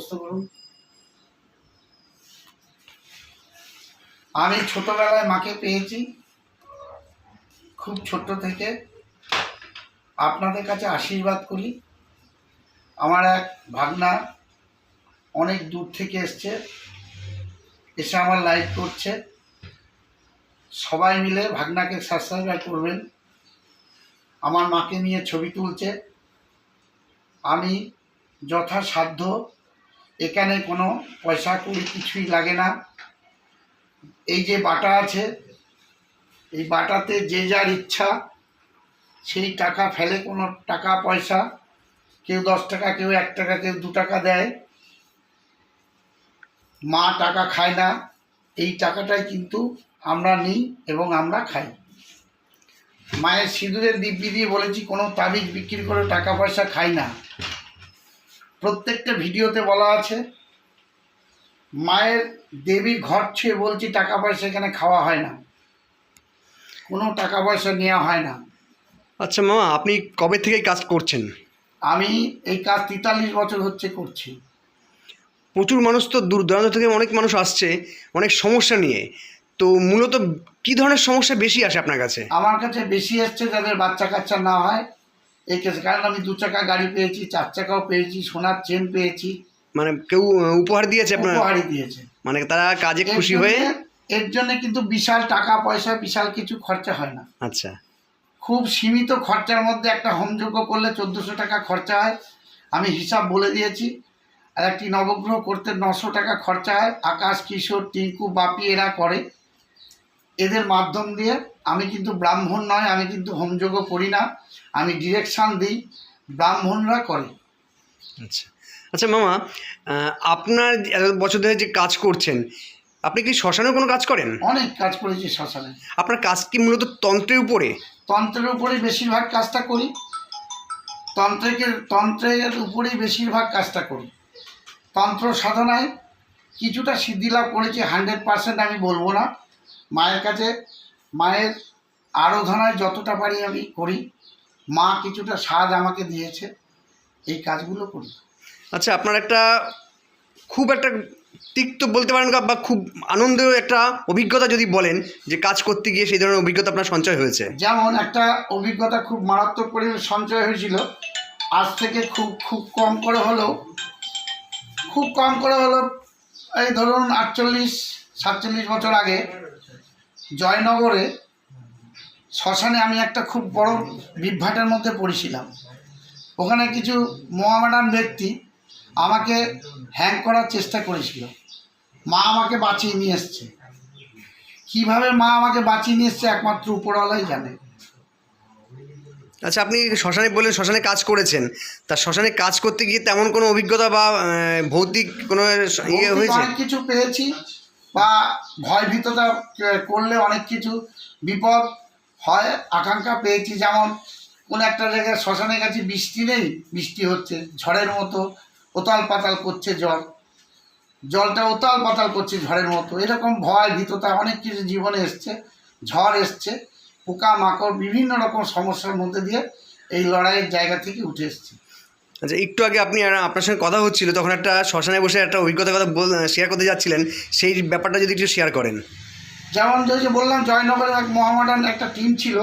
প্রশ্ন করুন। আমি ছোটবেলায় মাকে পেয়েছি, খুব ছোট্ট থেকে। আপনাদের কাছে আশীর্বাদ করি। আমার এক ভাগনা অনেক দূর থেকে এসছে, এসে আমার লাইভ করছে। সবাই মিলে ভাগনাকে সাবস্ক্রাইব করবেন। আমার মাকে নিয়ে ছবি তুলছে। আমি যথাসাধ্য এখানে কোনো পয়সা কড়ি কিছুই লাগে না। এই যে বাটা আছে, এই বাটাতে যে যার ইচ্ছা, সেই টাকা ফেলে কোনো টাকা পয়সা, কেউ দশ টাকা, কেউ এক টাকা, কেউ দু টাকা দেয়। মা টাকা খায় না, এই টাকাটাই কিন্তু আমরা নিই এবং আমরা খাই। মায়ের সিঁদুরের দিব্যি দিয়ে বলেছি, কোনো তাবিজ বিক্রি করে টাকা পয়সা খাই না। প্রত্যেকটা ভিডিওতে বলা আছে মায়ের দেবীর ঘর ছুঁয়ে বলছি টাকা পয়সা এখানে খাওয়া হয় না। কোনো টাকা পয়সা নেওয়া হয় না। আচ্ছা মামা আপনি কবে থেকে কাজ করছেন? আমি এই কাজ তেতাল্লিশ বছর হচ্ছে করছি। প্রচুর মানুষ তো দূর দূরান্ত থেকে অনেক মানুষ আসছে অনেক সমস্যা নিয়ে। তো মূলত কি ধরনের সমস্যা বেশি আসে আপনার কাছে? আমার কাছে বেশি আসছে যাদের বাচ্চা কাচ্চা না হয় এই কেসে কারণ আমি দু চাকা গাড়ি পেয়েছি চার চাকাও পেয়েছি সোনার চেন পেয়েছি। মানে কেউ উপহার দিয়েছে আপনার? উপহারই দিয়েছে। মানে তারা কাজে খুশি হয়ে? এর জন্য কিন্তু বিশাল টাকা পয়সা বিশাল কিছু খরচা হয় না। আচ্ছা। খুব সীমিত খরচার মধ্যে একটা হোমযজ্ঞ করলে চোদ্দোশো টাকা খরচা হয়। আমি হিসাব বলে দিয়েছি। আর একটি নবগ্রহ করতে নশো টাকা খরচা হয়। আকাশ কিশোর টিঙ্কু বাপি এরা করে। এদের মাধ্যম দিয়ে আমি কিন্তু ব্রাহ্মণ নয় আমি কিন্তু হোমযজ্ঞ করি না। আমি ডিরেকশান দিই ব্রাহ্মণরা করে। আচ্ছা। আচ্ছা মামা আপনার বছর ধরে যে কাজ করছেন আপনি কি শ্মশানে কোনো কাজ করেন? অনেক কাজ করেছি শ্মশানে। আপনার কাজ কি মূলত তন্ত্রের উপরে? তন্ত্রের উপরেই বেশিরভাগ কাজটা করি। তন্ত্রকে তন্ত্রের উপরেই বেশিরভাগ কাজটা করি। তন্ত্র সাধনায় কিছুটা সিদ্ধি লাভ করেছি হান্ড্রেড পারসেন্ট আমি বলব না। মায়ের কাছে মায়ের আরাধনায় যতটা পারি আমি করি। মা কিছুটা স্বাদ আমাকে দিয়েছে। এই কাজগুলো করি। আচ্ছা আপনার একটা খুব একটা তিক্ত বলতে পারেন বা খুব আনন্দের একটা অভিজ্ঞতা যদি বলেন যে কাজ করতে গিয়ে সেই ধরনের অভিজ্ঞতা আপনার সঞ্চয় হয়েছে। যেমন একটা অভিজ্ঞতা খুব মারাত্মক পরিমাণে সঞ্চয় হয়েছিল। আজ থেকে খুব খুব কম করে হলেও খুব কম করে হলো এই ধরুন আটচল্লিশ সাতচল্লিশ বছর আগে জয়নগরে শ্মশানে আমি একটা খুব বড় বিভ্রাটের মধ্যে পড়েছিলাম। ওখানে কিছু মহামেডান ব্যক্তি আমাকে হ্যাং করার চেষ্টা করেছিল। মা আমাকে বাঁচিয়ে নিয়ে এসছে। কীভাবে মা আমাকে বাঁচিয়ে নিয়ে এসছে একমাত্র উপরওয়ালাই জানে। আচ্ছা আপনি শ্মশানে বললেন শ্মশানে কাজ করেছেন। তা শ্মশানে কাজ করতে গিয়ে তেমন কোনো অভিজ্ঞতা বা ভৌতিক কোনো ইয়ে হয়েছে? অনেক কিছু পেয়েছি বা ভয় ভীততা করলে অনেক কিছু। বিপদ হয়, আকাঙ্ক্ষা পেয়েছি, যেমন কোনো একটা জায়গায় শ্মশানে গেছি, বৃষ্টি নেই, বৃষ্টি হচ্ছে, ঝড়ের মতো, ওতাল পাতাল করছে জল। জলটা ওতাল পাতাল করছে ঝড়ের মতো। এরকম ভয়, ভীততা অনেক কিছু জীবনে এসছে, ঝড় এসছে, পোকা, মাকড়, বিভিন্ন রকম সমস্যার মধ্যে দিয়ে এই লড়াইয়ের জায়গা থেকে উঠে এসছে। আচ্ছা একটু আগে আপনি আপনার সঙ্গে কথা হচ্ছিল, তখন একটা শ্মশানে বসে একটা অভিজ্ঞতার কথা শেয়ার করতে যাচ্ছিলেন, সেই ব্যাপারটা যদি একটু শেয়ার করেন। যেমন যে বললাম জয়নগরের এক মহামাডান একটা টিম ছিল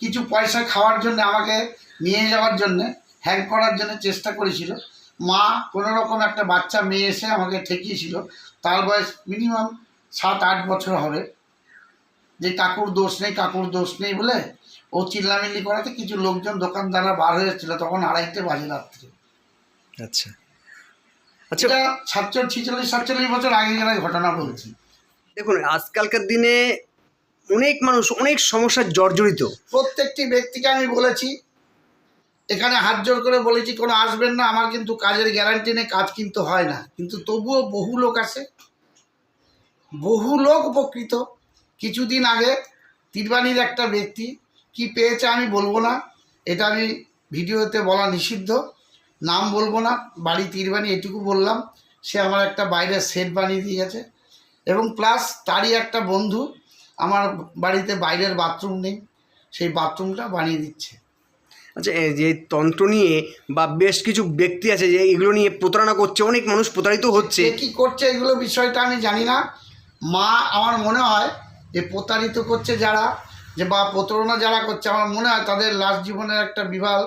কিছু পয়সা খাওয়ার জন্য আমাকে নিয়ে যাওয়ার জন্য হ্যাং করার জন্য চেষ্টা করেছিল। মা কোনো রকম একটা বাচ্চা মেয়ে এসে আমাকে ঠেকিয়েছিল। তার বয়স মিনিমাম সাত আট বছর হবে। যে কাকুর দোষ নেই কাকুর দোষ নেই বলে ও চিল্লামিল্লি করাতে কিছু লোকজন দোকানদাররা বার হয়ে হয়েছিল তখন আড়াইটে বাজে রাত্রে। আচ্ছা। আচ্ছা। সাতচল্লিশ ছিচল্লিশ সাতচল্লিশ বছর আগেকার ঘটনা বলছি। দেখুন, আজকালকার দিনে অনেক মানুষ অনেক সমস্যার জর্জরিত। প্রত্যেকটি ব্যক্তিকে আমি বলেছি, এখানে হাত জোর করে বলেছি, কোনো আসবেন না, আমার কিন্তু কাজের গ্যারান্টি নেই, কাজ কিন্তু হয় না। কিন্তু তবুও বহু লোক আছে, বহু লোক উপকৃত। কিছুদিন আগে তিরবানির একটা ব্যক্তি কি পেয়েছে আমি বলব না, এটা আমি ভিডিওতে বলা নিষিদ্ধ, নাম বলব না, বাড়ি তিরবানি, এটুকু বললাম। সে আমার একটা বাইরের সেট বানিয়ে দিয়ে গেছে এবং প্লাস তারই একটা বন্ধু আমার বাড়িতে বাইরের বাথরুম নেই সেই বাথরুমটা বানিয়ে দিচ্ছে। আচ্ছা যে তন্ত্র নিয়ে বা বেশ কিছু ব্যক্তি আছে যে এগুলো নিয়ে প্রতারণা করছে অনেক মানুষ প্রতারিত হচ্ছে। কে করছে এগুলো বিষয়টা আমি জানি না। মা আমার মনে হয় যে প্রতারিত করছে যারা যে বা প্রতারণা যারা করছে আমার মনে হয় তাদের লাস্ট জীবনের একটা বিভাল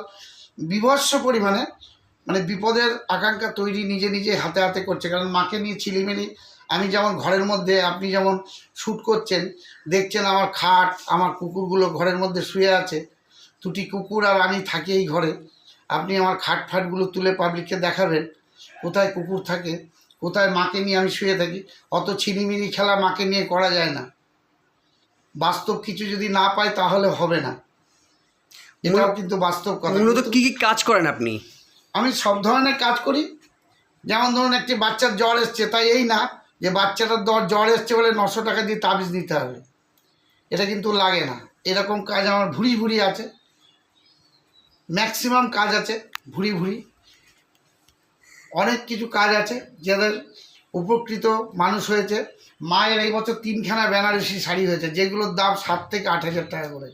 বিভৎস পরিমাণে মানে বিপদের আকাঙ্ক্ষা তৈরি নিজে নিজে হাতে হাতে করছে। কারণ মাকে নিয়ে ছিলিমিলি আমি যেমন ঘরের মধ্যে আপনি যেমন শ্যুট করছেন দেখছেন আমার খাট আমার কুকুরগুলো ঘরের মধ্যে শুয়ে আছে দুটি কুকুর আর আমি থাকি এই ঘরে। আপনি আমার খাট ফাটগুলো তুলে পাবলিককে দেখাবেন কোথায় কুকুর থাকে কোথায় মাকে নিয়ে আমি শুয়ে থাকি অত ছিনিমিনি খেলা মাকে নিয়ে করা যায় না। বাস্তব কিছু যদি না পাই তাহলে হবে না। এটাও কিন্তু বাস্তব কথা। মূলত কিন্তু কি কি কাজ করেন আপনি? আমি সব ধরনের কাজ করি। যেমন ধরুন একটি বাচ্চার জ্বর এসছে তাই এই না যে বাচ্চাটার দর জ্বর এসছে বলে নশো টাকা দিয়ে তাবিজ নিতে হবে। এটা কিন্তু লাগে না। এরকম কাজ আমার ভুড়ি ভুড়ি আছে। ম্যাক্সিমাম কাজ আছে ভুড়ি ভুড়ি। অনেক কিছু কাজ আছে যাদের উপকৃত মানুষ হয়েছে। মায়ের এই বছর তিনখানা বেনারসি শাড়ি হয়েছে, যেগুলোর দাম সাত থেকে আট হাজার টাকা করে।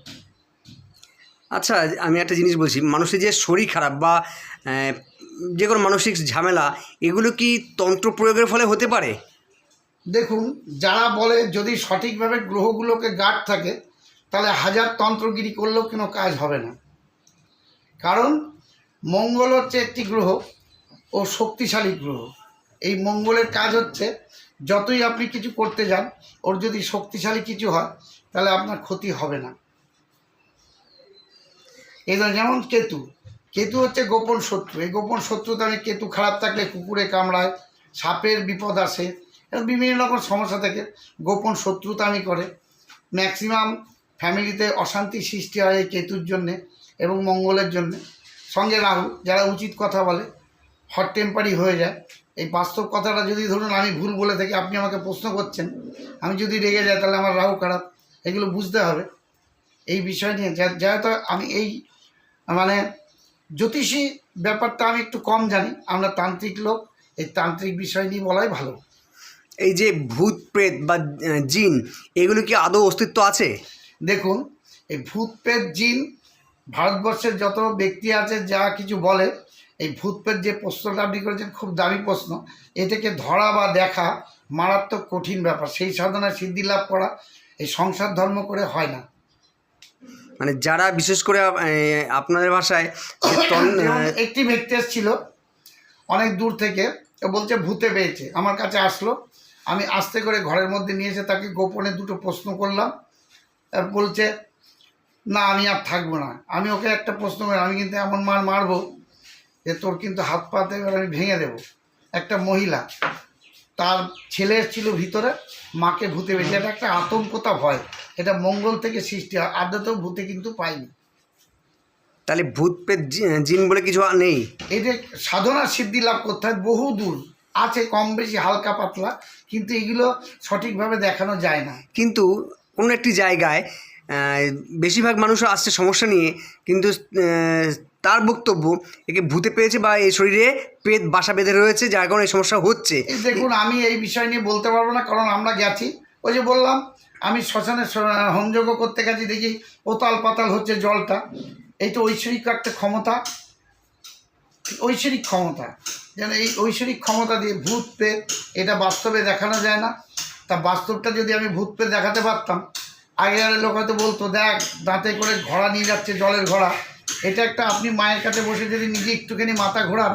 আচ্ছা আমি একটা জিনিস বলছি, মানুষের যে শরীর খারাপ বা যে কোনো মানসিক ঝামেলা, এগুলো কি তন্ত্র প্রয়োগের ফলে হতে পারে? দেখুন, যারা বলে যদি সঠিকভাবে গ্রহগুলোকে গার্ড থাকে, তাহলে হাজার তন্ত্রগিরি করলেও কোনো কাজ হবে না। কারণ, মঙ্গল হচ্ছে একটি গ্রহ ও শক্তিশালী গ্রহ। এই মঙ্গলের কাজ হচ্ছে, যতই আপনি কিছু করতে যান, ওর যদি শক্তিশালী কিছু হয়, তাহলে আপনার ক্ষতি হবে না। ধরুন যেমন কেতু কেতু হচ্ছে গোপন শত্রু। এই গোপন শত্রুতে আমি কেতু খারাপ থাকলে কুকুরে কামড়ায়, সাপের বিপদ আসে এবং বিভিন্ন রকম সমস্যা থেকে। গোপন শত্রুতা আমি করে। ম্যাক্সিমাম ফ্যামিলিতে অশান্তি সৃষ্টি হয় এই কেতুর জন্যে এবং মঙ্গলের জন্যে। সঙ্গে রাহু, যারা উচিত কথা বলে হট টেম্পারি হয়ে যায়। এই বাস্তব কথাটা যদি ধরুন আমি ভুল বলে থাকি, আপনি আমাকে প্রশ্ন করছেন, আমি যদি রেগে যাই তাহলে আমার রাহু খারাপ। এগুলো বুঝতে হবে। এই বিষয় নিয়ে যেহেতু আমি এই মানে জ্যোতিষী ব্যাপারটা আমি একটু কম জানি, আমরা তান্ত্রিক লোক, এই তান্ত্রিক বিষয় নিয়ে বলাই ভালো। এই যে ভূত প্রেত বা জিন এগুলো কি আদৌ অস্তিত্ব আছে? দেখুন এই ভূত প্রেত জিন ভারতবর্ষের যত ব্যক্তি আছে যা কিছু বলে এই ভূত প্রেত যে প্রশ্নটা আপনি করেছেন খুব দামি প্রশ্ন। এটাকে ধরা বা দেখা মারাত্মক কঠিন ব্যাপার। সেই সাধনায় সিদ্ধি লাভ করা এই সংসার ধর্ম করে হয় না। মানে যারা বিশেষ করে আপনাদের ভাষায় একটি ব্যক্তি এসেছিল অনেক দূর থেকে বলছে ভূতে পেয়েছে। আমার কাছে আসলো আমি আস্তে করে ঘরের মধ্যে নিয়ে এসে তাকে গোপনে দুটো প্রশ্ন করলাম। বলছে না আমি আর থাকব না। আমি ওকে একটা প্রশ্ন করি আমি কিন্তু এমন মার মারবো যে তোর কিন্তু হাত পাতে আমি ভেঙে দেবো। একটা মহিলা তার ছেলে ছিল ভিতরে মাকে ভূতে পেয়েছে এটা একটা আতঙ্কতা ভয়। এটা মঙ্গল থেকে সৃষ্টি হয় আদতেও ভূতে কিন্তু পাইনি তাহলে ভূত জি- জিন বলে কিছু আর নেই? এই যে সাধনা সিদ্ধি লাভ করতে হয় বহু দূর আছে কম বেশি হালকা পাতলা কিন্তু এগুলো সঠিকভাবে দেখানো যায় না। কিন্তু কোনো একটি জায়গায় বেশিরভাগ মানুষ আসছে সমস্যা নিয়ে কিন্তু তার বক্তব্য একে ভূতে পেয়েছে বা এই শরীরে পেট বাসা বেঁধে রয়েছে যার কারণে এই সমস্যা হচ্ছে। দেখুন আমি এই বিষয় নিয়ে বলতে পারব না কারণ আমরা গেছি ওই যে বললাম আমি শ্মশানে হোমযজ্ঞ করতে গেছি দেখি ওতাল পাতাল হচ্ছে জলটা। এই তো ঐশ্বরিক একটা ক্ষমতা। ঐশ্বরিক ক্ষমতা। যেন এই ঐশ্বরিক ক্ষমতা দিয়ে ভূত পেত এটা বাস্তবে দেখানো যায় না। তা বাস্তবটা যদি আমি ভূত পেত দেখাতে পারতাম আগে লোক হয়তো বলতো, দেখ, দাঁতে করে ঘোড়া নিয়ে যাচ্ছে জলের ঘোড়া। এটা একটা আপনি মায়ের কাছে বসে যদি নিজে একটুখানি মাথা ঘোরান,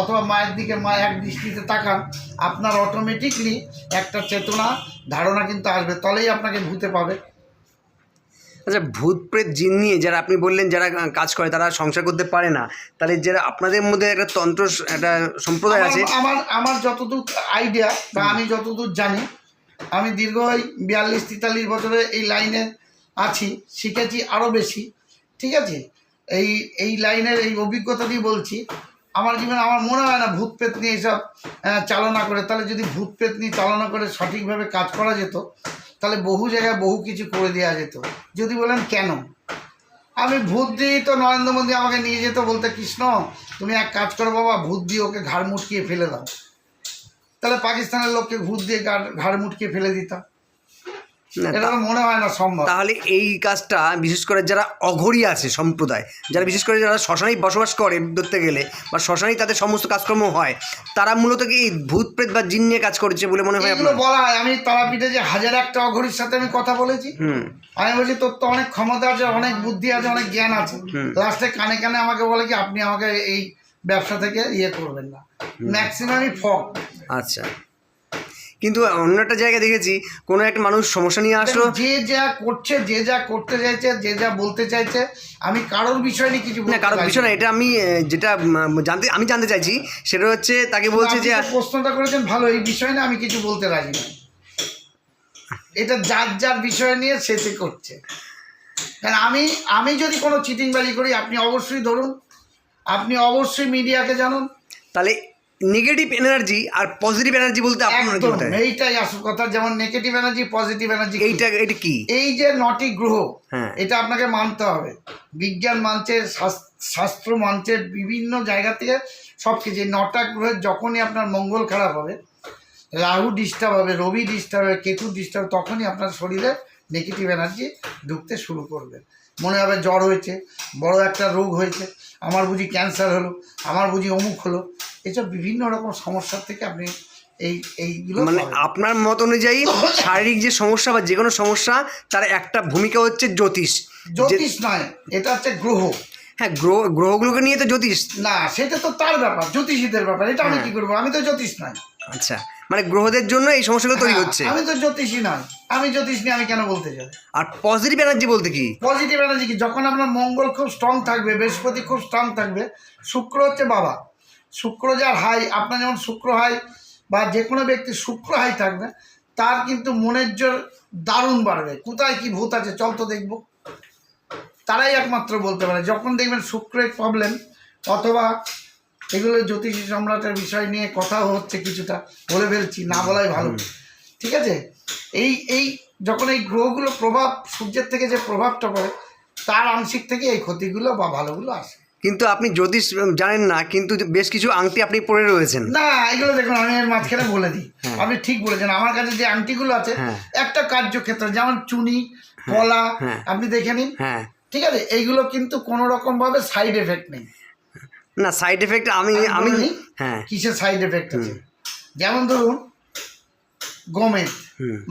অথবা মায়ের দিকে মা এক দৃষ্টিতে তাকান, আপনার অটোমেটিকলি একটা চেতনা, ধারণা কিন্তু আসবে, তলেই আপনাকে ভূতে পাবে। আচ্ছা ভূত প্রেত জিন নিয়ে যারা আপনি বললেন যারা কাজ করে তারা সংসার করতে পারে না। তাহলে যারা আপনাদের মধ্যে একটা তন্ত্র একটা সম্প্রদায় আছে আমার- আমার যতদূর আইডিয়া বা আমি যতদূর জানি আমি দীর্ঘ ওই বিয়াল্লিশ তেতাল্লিশ বছরে এই লাইনে আছি শিখেছি আরও বেশি ঠিক আছে? এই এই লাইনের এই অভিজ্ঞতা দিয়ে বলছি আমার জীবনে আমার মনে হয় না ভূত পেত নিয়ে এসব চালনা করে। তাহলে যদি ভূত পেত নিয়ে চালনা করে সঠিকভাবে কাজ করা যেত তাহলে বহু জায়গায় বহু কিছু করে দেওয়া যেত। যদি বলেন কেন? আমি ভূত দিয়েই তো নরেন্দ্র মোদী আমাকে নিয়ে যেত বলতে কৃষ্ণ, তুমি এক কাজ করো বাবা, ভূত দিয়ে ওকে ঘাড় মুটকিয়ে ফেলে দাও। তাহলে পাকিস্তানের লোককে ভূত দিয়ে ঘাড় মুটকিয়ে ফেলে দিতাম। মনে হয় না সম্ভব। তাহলে এই কাজটা বিশেষ করে যারা অঘরী আছে সম্প্রদায় যারা বিশেষ করে যারা শ্মশানেই বসবাস করে ধরতে গেলে বা শ্মশানেই তাদের সমস্ত কাজকর্ম হয় তারা মূলত কি ভূত প্রেত বা জিন নিয়ে কাজ করছে বলে মনে হয় আপনার? বলা হয়। আমি তারাপীঠে যে হাজার একটা অঘরীর সাথে আমি কথা বলেছি। আমি বলছি তোর তো অনেক ক্ষমতা আছে অনেক বুদ্ধি আছে অনেক জ্ঞান আছে। লাস্টে কানে কানে আমাকে বলে কি আপনি আমাকে এই ব্যবসা থেকে ইয়ে করবেন না। ম্যাক্সিমামই ফক আচ্ছা। কিন্তু অন্য একটা জায়গায় দেখেছি কোনো একটা মানুষ সমস্যা নিয়ে আসলো। যে যা করছে যে যা করতে চাইছে যে যা বলতে চাইছে আমি কারোর বিষয় নিয়ে কিছু না চাইছি বিষয় না এটা আমি যেটা জানতে আমি জানতে চাইছি সেটা হচ্ছে তাকে বলছে যে প্রশ্নটা করেছেন ভালো এই বিষয় না আমি কিছু বলতে রাজি নই। এটা যার যার বিষয় নিয়ে সে সে করছে। কারণ আমি আমি যদি কোনো চিটিংবাজি করি আপনি অবশ্যই ধরুন আপনি অবশ্যই মিডিয়াকে জানুন। তাহলে নেগেটিভ এনার্জি আর পজিটিভ এনার্জি বলতে আপনার কি এইটাই আসল কথা যেমন নেগেটিভ এনার্জি পজিটিভ এনার্জি এইটা এটা কি? এই যে নটি গ্রহ হ্যাঁ। এটা আপনাকে মানতে হবে। বিজ্ঞান মানছে শাস্ত্র মানছে বিভিন্ন জায়গা থেকে সব কিছু। নটা গ্রহের যখনই আপনার মঙ্গল খারাপ হবে রাহু ডিস্টার্ব হবে রবি ডিস্টার্ব হবে কেতু ডিস্টার্ব তখনই আপনার শরীরে নেগেটিভ এনার্জি ঢুকতে শুরু করবে। মনে হবে জ্বর হয়েছে বড় একটা রোগ হয়েছে আমার বুঝি ক্যান্সার হলো আমার বুঝি অমুক হলো। এসব বিভিন্ন রকম সমস্যার থেকে আপনি এই এইগুলো মানে আপনার মত অনুযায়ী শারীরিক যে সমস্যা বা যে কোনো সমস্যা তার একটা ভূমিকা হচ্ছে জ্যোতিষ। জ্যোতিষ নয় এটা হচ্ছে গ্রহ। হ্যাঁ গ্রহ গ্রহগুলোকে নিয়ে তো জ্যোতিষ। না সেটা তো তার ব্যাপার জ্যোতিষীদের ব্যাপার এটা আমি হ্যাঁ। কি করব? আমি তো জ্যোতিষ নয়। আচ্ছা মানে গ্রহদের জন্য এই সমস্যাগুলো তৈরি হ্যাঁ, হচ্ছে। আমি তো জ্যোতিষী নয়। আমি জ্যোতিষ নিয়ে আমি কেন বলতে চাই আর পজিটিভ এনার্জি বলতে কি? পজিটিভ এনার্জি কি? যখন আপনার মঙ্গল খুব স্ট্রং থাকবে বৃহস্পতি খুব স্ট্রং থাকবে শুক্র হচ্ছে বাবা। শুক্র যার হাই আপনার যেমন শুক্র হাই বা যে কোনো ব্যক্তি শুক্র হাই থাকবে তার কিন্তু মনের জোর দারুণ বাড়বে। কোথায় কি ভূত আছে চল তো দেখব। তারাই একমাত্র বলতে পারে। যখন দেখবেন শুক্রের প্রবলেম অথবা এগুলো জ্যোতিষী সম্রাটের বিষয় নিয়ে কথা হচ্ছে কিছুটা বলে ফেলছি না বলাই ভালো। ঠিক আছে? এই এই যখন এই গ্রহগুলো প্রভাব সূর্যের থেকে যে প্রভাবটা পড়ে তার আংশিক থেকে এই ক্ষতিগুলো বা ভালোগুলো আসে। কিন্তু আপনি জ্যোতিষ জানেন না কিন্তু বেশ কিছু আংটি আপনি পরে রয়েছেন। না এগুলো দেখুন আমি এর মাঝখানে বলে দিই। আপনি ঠিক বলেছেন আমার কাছে যে আংটিগুলো আছে হ্যাঁ। একটা কার্যক্ষেত্র যেমন চুনি কলা হ্যাঁ। আপনি দেখে নিন। হ্যাঁ। ঠিক আছে? এইগুলো কিন্তু কোনো রকম ভাবে সাইড এফেক্ট নেই। না সাইড এফেক্ট আমি আমি আমি হ্যাঁ। কিসের সাইড এফেক্ট আছে? যেমন ধরুন গমের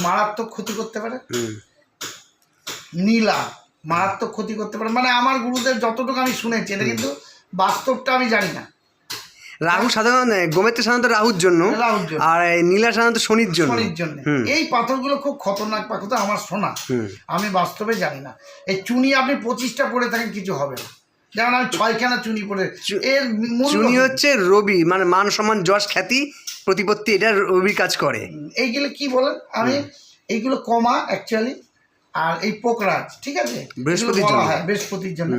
মারাত্মক ক্ষতি করতে পারে। নীলা। মারাত্মক ক্ষতি করতে পারে। মানে আমার গুরুদের যতটুকু আমি শুনেছি এটা কিন্তু বাস্তবটা আমি জানি না। রাহু সাধারণত গোমেতে সাধারণত রাহুর জন্য আর নীলা সাধারণত শনির জন্য। শনির জন্য। এই পাথরগুলো খুব খতরনাক পাথর আমার শোনা আমি বাস্তবে জানি না। এই চুনি আপনি পঁচিশটা পড়ে থাকেন কিছু হবে না। যেমন আমি ছয়খানা চুনি চু- এর চুনি হচ্ছে রবি মানে মান সম্মান যশ খ্যাতি প্রতিপত্তি এটা রবির কাজ করে। এইগুলো কি বলেন? আমি এইগুলো কমা অ্যাকচুয়ালি আর এই পোকরাজ ঠিক আছে? বৃহস্পতির বলা জন্য। হয় বৃহস্পতির জন্য।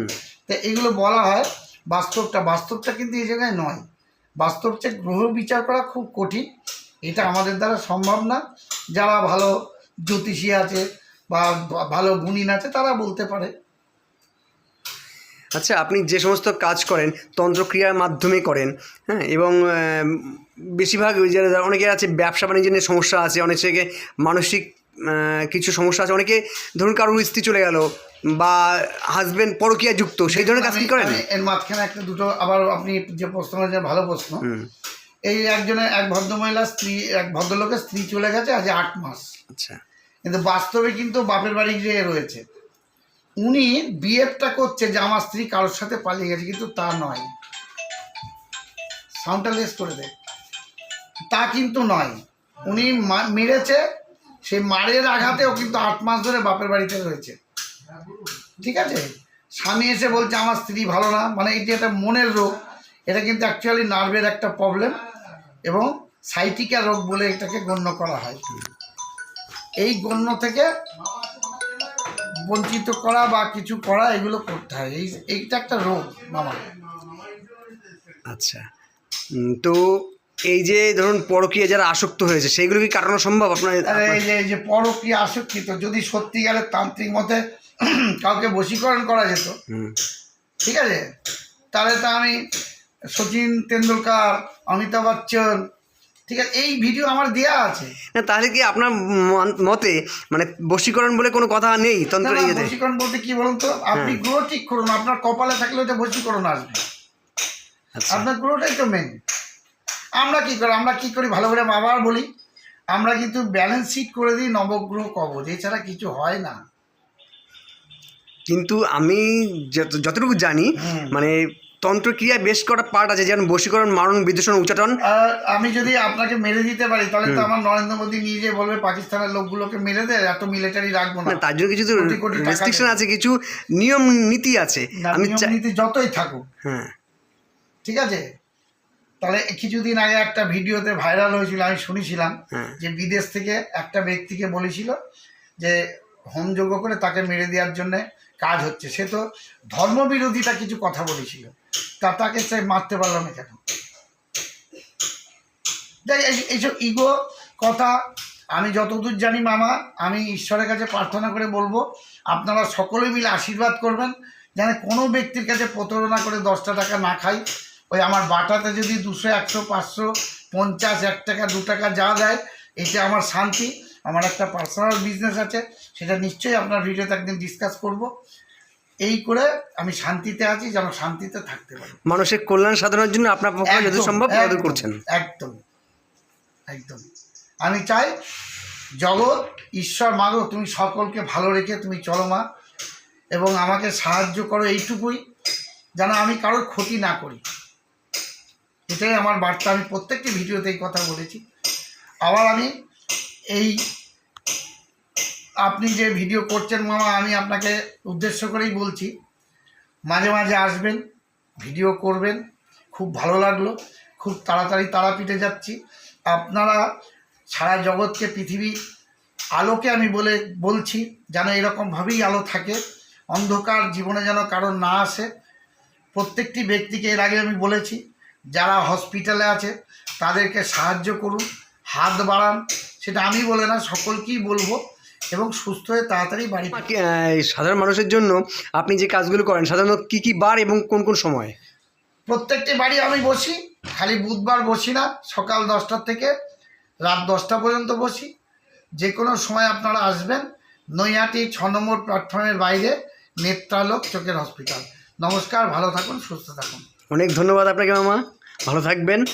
তো এগুলো বলা হয় বাস্তবটা বাস্তবটা কিন্তু এই জায়গায় নয়। বাস্তব চেয়ে গ্রহ বিচার করা খুব কঠিন এটা আমাদের দ্বারা সম্ভব না। যারা ভালো জ্যোতিষী আছে বা ভালো গুণিন আছে তারা বলতে পারে। আচ্ছা আপনি যে সমস্ত কাজ করেন তন্ত্রক্রিয়ার মাধ্যমে করেন হ্যাঁ এবং বেশিরভাগ ওই যে অনেকে আছে ব্যবসা বাণিজ্য নিয়ে সমস্যা আছে অনেকে মানসিক কিছু সমস্যা আছে। অনেকে ধরুন কারোর স্ত্রী চলে গেল বা হাজবেন্ড পরকীয়া যুক্ত সেই ধরনের কাজ কি আমি- করেন? এর মাঝখানে একটা দুটো আবার আপনি যে প্রশ্ন করেছেন ভালো প্রশ্ন। এই একজনের এক ভদ্রমহিলা স্ত্রী এক ভদ্রলোকের স্ত্রী চলে গেছে আজ আট মাস। আচ্ছা। কিন্তু বাস্তবে কিন্তু বাপের বাড়ি যে রয়েছে। উনি বিয়েটা করছে যে আমার স্ত্রী কারোর সাথে পালিয়ে গেছে কিন্তু তা নয়। সাউন্ডটা লেস করে দে। তা কিন্তু নয়। উনি মেরেছে সেই মারের আঘাতেও কিন্তু আট মাস ধরে বাপের বাড়িতে রয়েছে। ঠিক আছে? স্বামী এসে বলছে, আমার স্ত্রী ভালো না। মানে যে একটা মনের রোগ। এটা কিন্তু অ্যাকচুয়ালি নার্ভের একটা প্রবলেম এবং সাইটিকা রোগ বলে এটাকে গণ্য করা হয়। এই গণ্য থেকে বঞ্চিত করা বা কিছু করা, এগুলো করতে হয়। এই, এইটা একটা রোগ মামা আচ্ছা। তো এই যে ধরুন পরকীয়া যারা আসক্ত হয়েছে সেইগুলো কি কাটানো সম্ভব? আপনার এই যে এই যে পরক্রিয়া আসক্তিত যদি সত্যিকারের তান্ত্রিক মতে কাউকে বশীকরণ করা যেত ঠিক আছে? তাহলে তো আমি সচিন তেন্ডুলকার অমিতাভ বচ্চন ঠিক আছে এই ভিডিও আমার দেয়া আছে। না তাহলে কি আপনার মন- মতে মানে বশীকরণ বলে কোনো কথা নেই তন্ত্র বশীকরণ বলতে কি বলুন তো? আপনি হ্যাঁ। গ্রহ ঠিক করুন আপনার কপালে থাকলে ওটা বশীকরণ আসবে। আচ্ছা। আপনার গ্রহটাই তো মেন আমরা কি করি আমরা কি করি ভালো করে আবার বলি আমরা কিন্তু ব্যালেন্স শিট করে দিই নবগ্রহ কবচ এছাড়া কিছু হয় না। কিন্তু আমি যত- যতটুকু জানি মানে তন্ত্রক্রিয়ায় বেশ কটা পার্ট আছে যেমন বশীকরণ মারণ বিদূষণ উচ্চাটন আর আমি যদি আপনাকে মেরে দিতে পারি তাহলে তো আমার নরেন্দ্র মোদী নিয়ে যেয়ে বলবে পাকিস্তানের লোকগুলোকে মেরে দেয় এত মিলিটারি রাখব না। তার জন্য কিছু রেস্ট্রিকশন আছে কিছু নিয়ম নীতি আছে। আমি নীতি যতই থাকুক। হ্যাঁ। ঠিক আছে? তাহলে কিছুদিন আগে একটা ভিডিওতে ভাইরাল হয়েছিল আমি শুনেছিলাম হ্যাঁ। যে বিদেশ থেকে একটা ব্যক্তিকে বলেছিল যে হোমযোগ্য করে তাকে মেরে দেওয়ার জন্য কাজ হচ্ছে। সে তো ধর্মবিরোধিতা কিছু কথা বলেছিল। তা তাকে সে মারতে পারল না কেন? এই- এইসব ইগো কথা আমি যতদূর জানি মামা আমি ঈশ্বরের কাছে প্রার্থনা করে বলব আপনারা সকলে মিলে আশীর্বাদ করবেন যেন কোনো ব্যক্তির কাছে প্রতারণা করে দশটা টাকা না খাই। ওই আমার বাটাতে যদি দুশো একশো পাঁচশো পঞ্চাশ এক টাকা দু টাকা যা দেয় এটা আমার শান্তি। আমার একটা পার্সোনাল বিজনেস আছে সেটা নিশ্চয়ই আপনার ভিডিওতে একদিন ডিসকাস করব। এই করে আমি শান্তিতে আছি যেন শান্তিতে থাকতে পারি। মানুষের কল্যাণ সাধনের জন্য আপনার পক্ষে একদম, সম্ভব করছেন। একদম একদম। আমি চাই জগৎ ঈশ্বর মাগো তুমি সকলকে ভালো রেখে তুমি চলো মা এবং আমাকে সাহায্য করো এইটুকুই যেন আমি কারোর ক্ষতি না করি। এটাই আমার বার্তা। আমি প্রত্যেকটি ভিডিওতে এই কথা বলেছি। আবার আমি এই আপনি যে ভিডিও করছেন মামা, আমি আপনাকে উদ্দেশ্য করেই বলছি, মাঝে মাঝে আসবেন, ভিডিও করবেন, খুব ভালো লাগল, খুব তাড়াতাড়ি তারাপীঠে যাচ্ছি। আপনারা সারা জগৎকে, পৃথিবী আলোকে আমি বলে, বলছি, যেন এরকমভাবেই আলো থাকে, অন্ধকার জীবনে যেন কারণ না আসে। প্রত্যেকটি ব্যক্তিকে এর আগে আমি বলেছি যারা হসপিটালে আছে তাদেরকে সাহায্য করুন হাত বাড়ান সেটা আমি বলে না সকলকেই বলব এবং সুস্থ হয়ে তাড়াতাড়ি বাড়ি সাধারণ মানুষের জন্য আপনি যে কাজগুলো করেন সাধারণত কি কি বার এবং কোন কোন সময়? প্রত্যেকটি বাড়ি আমি বসি খালি বুধবার বসি না সকাল দশটার থেকে রাত দশটা পর্যন্ত বসি। যে কোনো সময় আপনারা আসবেন নৈহাটি ছ নম্বর প্ল্যাটফর্মের বাইরে নেত্রালোক চোখের হসপিটাল নমস্কার ভালো থাকুন সুস্থ থাকুন। অনেক ধন্যবাদ আপনাকে মামা। ভালো থাকবেন।